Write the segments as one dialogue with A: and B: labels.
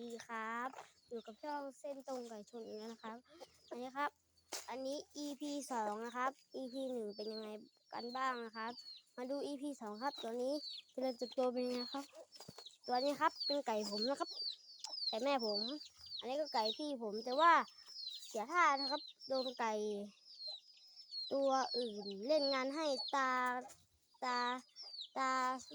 A: ดีครับ อยู่กับช่องเส้นตรงไก่ชนอีกแล้วนะครับ อันนี้ครับ อันนี้ EP สองนะครับ EP หนึ่งเป็นยังไงกันบ้างนะครับ มาดู EP สองครับตัวนี้เจริญเติบโตเป็นยังไงครับ ตัวนี้ครับเป็นไก่ผมนะครับ ไก่แม่ผม อันนี้ก็ไก่พี่ผมแต่ว่าเสียท่านะครับ โดนไก่ ตัวอื่นเล่นงานให้ตาตาตา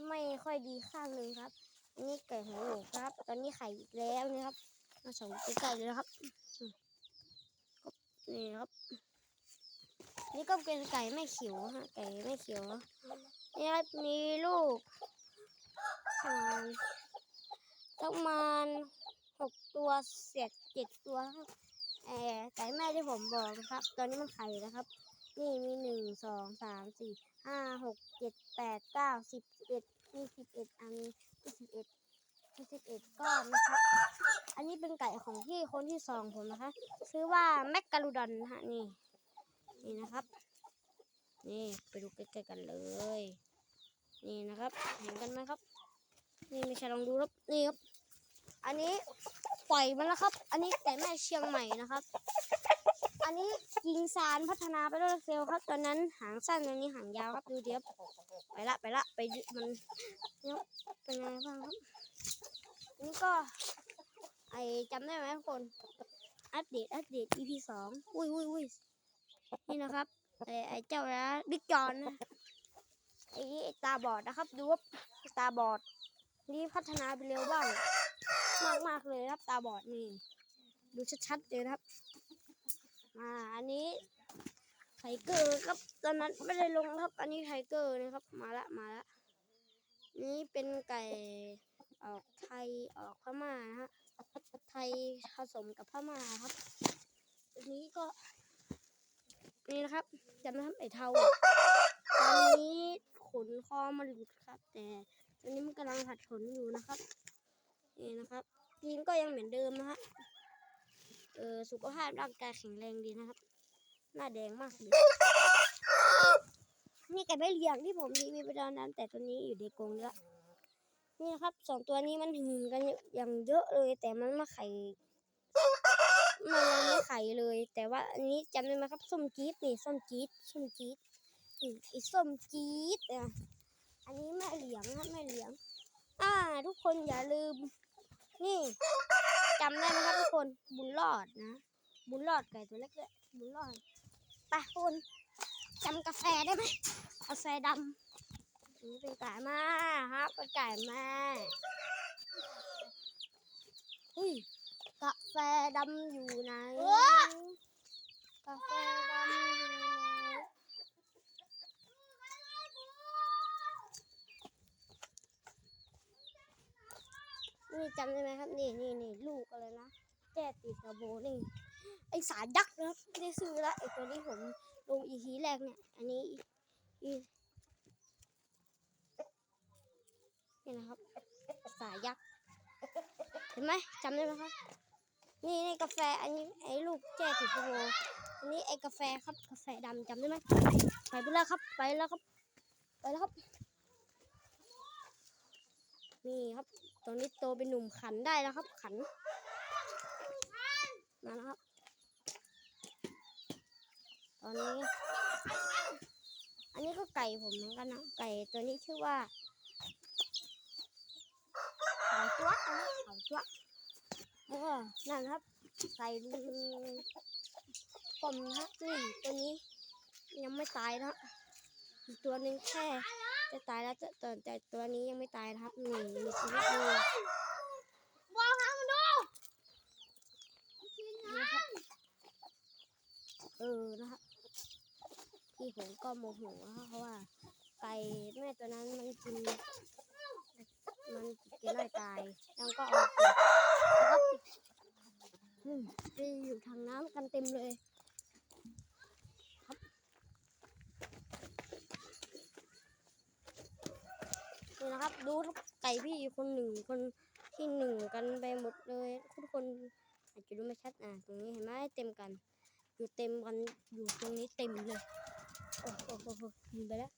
A: ไม่ค่อยดีข้างหนึ่งครับ นนี้ไก่หัวโหนกครับ ตอนนี้ไข่อีกแล้วนี่ครับมาส่งใกล้ๆเลยครับนี่ครับ นี่ก็เป็นไก่แม่เขียวฮะไก่แม่เขียวนี่ครับมีลูกประมาณประมาณหกตัวเศษเจ็ดตัวครับแอไก่แม่ที่ผมบอกนะครับ ตอนนี้มันไข่แล้วครับ นี่มีหนึ่งสองสามสี่ห้าหกเจ็ดแปดเก้าสิบเอ็ดมีสิบเอ็ดอันมีสิบเอ็ด สิบเอ็ดก้อนนะครับอันนี้เป็นไก่ของพี่คนที่สองผมนะคะชื่อว่าแมกกาลูดอนนะฮะนี่ นี่นะครับ นี่ไปดูใกล้ๆกันเลย นี่นะครับ เห็นกันไหมครับ นี่ไม่ใช่ลองดูครับนี่ครับ อันนี้ปล่อยมันแล้วครับ อันนี้ไก่แม่เชียงใหม่นะครับ อันนี้ยิงซานพัฒนาไปด้วยเซลลครับ ตอนนั้นหางสั้นอันนี้หางยาวครับดูเดียวไปละไปละไปมันเนี่ยเป็นไงบ้างครับนี่ก็ ไอจำได้ไหมทุกคน อัปเดตอัปเดต EP สองอุ้ยอุ้ยอุ้ยนี่นะครับไอไอเจ้านะบิ๊กจอนนะไอไอ้ตาบอดนะครับ ดูว่าตาบอดนี่พัฒนาไปเร็วบ้างมากมากๆเลยครับตาบอดนี่ ดูชัดๆเลยครับ อ่าอันนี้ไทเกอร์ครับตอนนั้นไม่ได้ลงครับ อันนี้ไทเกอร์นะครับ มาละมาละนี่เป็นไก่ออกไทยออกพม่านะฮะไทยผสมกับพม่าครับอันนี้ก็ นี่นะครับจำนะครับไอเทาตอนนี้ขนคอมันหลุดครับ แต่ตอนนี้มันกำลังผัดขนอยู่นะครับนี่นะครับยีนก็ยังเหมือนเดิมนะฮะ เออสุขภาพร่างกายแข็งแรงดีนะครับ หน้าแดงมากเลยนี่ไก่ไม่เลี้ยงที่ผมรีวิวไปตอนนั้นแต่ตัวนี้อยู่ในกรงแล้วนี่นะครับสองตัวนี้มันหึงกันอย่างเยอะเลย แต่มันมาไข่มันยังไม่ไข่เลย แต่ว่าอันนี้จำได้ไหมครับส้มจี๊ดนี่ส้มจี๊ดส้มจี๊ดนี่ไอ้ส้มจี๊ดอะอันนี้แม่เหลียงนะแม่เหลียง อ่า ทุกคนอย่าลืม นี่ จำได้ไหมครับทุกคน บุญรอดนะ บุญรอดไก่ตัวเล็กเลยบุญรอดไปคุณจำกาแฟได้ไหมกาแฟดำนี่เป็นไก่มาครับเป็นไก่มาอุ้ยกาแฟดำอยู่ไหนกาแฟดำอยู่ไห นี่จำได้ไหมครับ นี่นี่นี่ลูกอะไรนะแจ้ติดกระโบนี่ ไอสารยักษ์นะครับไม่ได้ซื้อละไอตัวนี้ผมลงอีทีแรกเนี่ย อันนี้อีนี่นะครับสายยักษ์เห็นไหมจำได้ไหมครับ นี่ในกาแฟอันนี้ไอลูกแจ้ติดกระโบอันนี้ไอกาแฟครับกาแฟดำจำได้ไหมไปไปแล้วครับ ไปแล้วครับ ไปแล้วครับ นี่ครับ ตอนนี้โตเป็นหนุ่มขันได้แล้วครับ ขัน มาแล้วครับ ตอนนี้ อันนี้ก็ไก่ผมเหมือนกันนะ ไก่ตัวนี้ชื่อว่าเขาจั๊วนะเขาจั๊วแล้วก็นั่นครับ ไก่ลมนะนี่ตัวนี้ ยังไม่ตายนะ ตัวหนึ่งแค่ จะตายแล้วแต่แต่แต่ตัวนี้ยังไม่ตายนะครับนี่มีชีวิตอยู่
B: มองหามันดู
A: นี่ครับเออนะครับพี่ผมก็โมโหนะครับเพราะว่าไก่แม่ตัวนั้นมันกินมันกินได้ตายแล้วก็เอาไปนะครับอืมไปอยู่ทางน้ำกันเต็มเลย ครับ นะครับ ดูไก่พี่คนหนึ่งคนที่หนึ่งกันไปหมดเลยทุกคนอาจจะดูไม่ชัดอะตรงนี้เห็นไหมเต็มกัน อยู่เต็มกันอยู่ตรงนี้เต็มเลยโอ้โหโอ้โหยิงไปแล้ว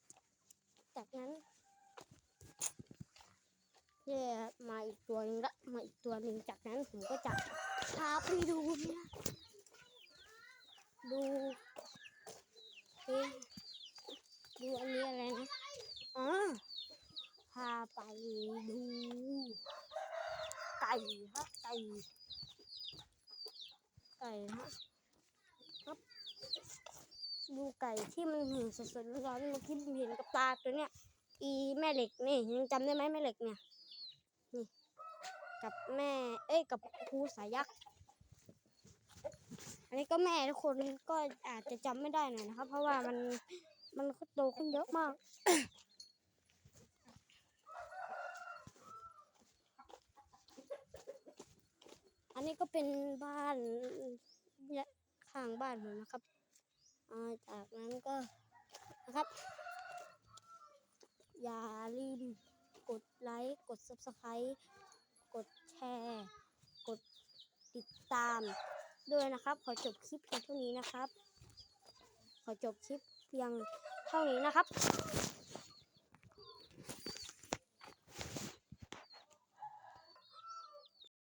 A: จากนั้นเนี่ยมาอีกตัวหนึงละมาอีกตัวหนึ่งจากนั้นผมก็จะพาไปดูเนี่ยดูเอ๊ะดูอันนี้อะไรนะอ๋อพาไปดู ไก่ฮะไก่ ไก่ฮะครับดูไก่ที่มันเห็นสดๆร้อนๆเมื่อกี้ผมเห็นกับตาตัวเนี้ยอีแม่เหล็กนี่ยังจำได้ไหมแม่เหล็กเนี่ยนี่กับแม่ เอ้ยกับครูสายักษ์อันนี้ก็แม่ทุกคนก็อาจจะจำไม่ได้หน่อยนะครับ เพราะว่ามันมันโตขึ้นเยอะมาก นี้ก็เป็นบ้านเนี่ยข้างบ้านผมนะครับาจากนั้นก็นะครับ อย่าลืมกดไลค์ กด subscribe กดแชร์ กดติดตามด้วยนะครับ ขอจบคลิปเพียงเท่านี้นะครับ ขอจบคลิปเพียงเท่านี้นะครับ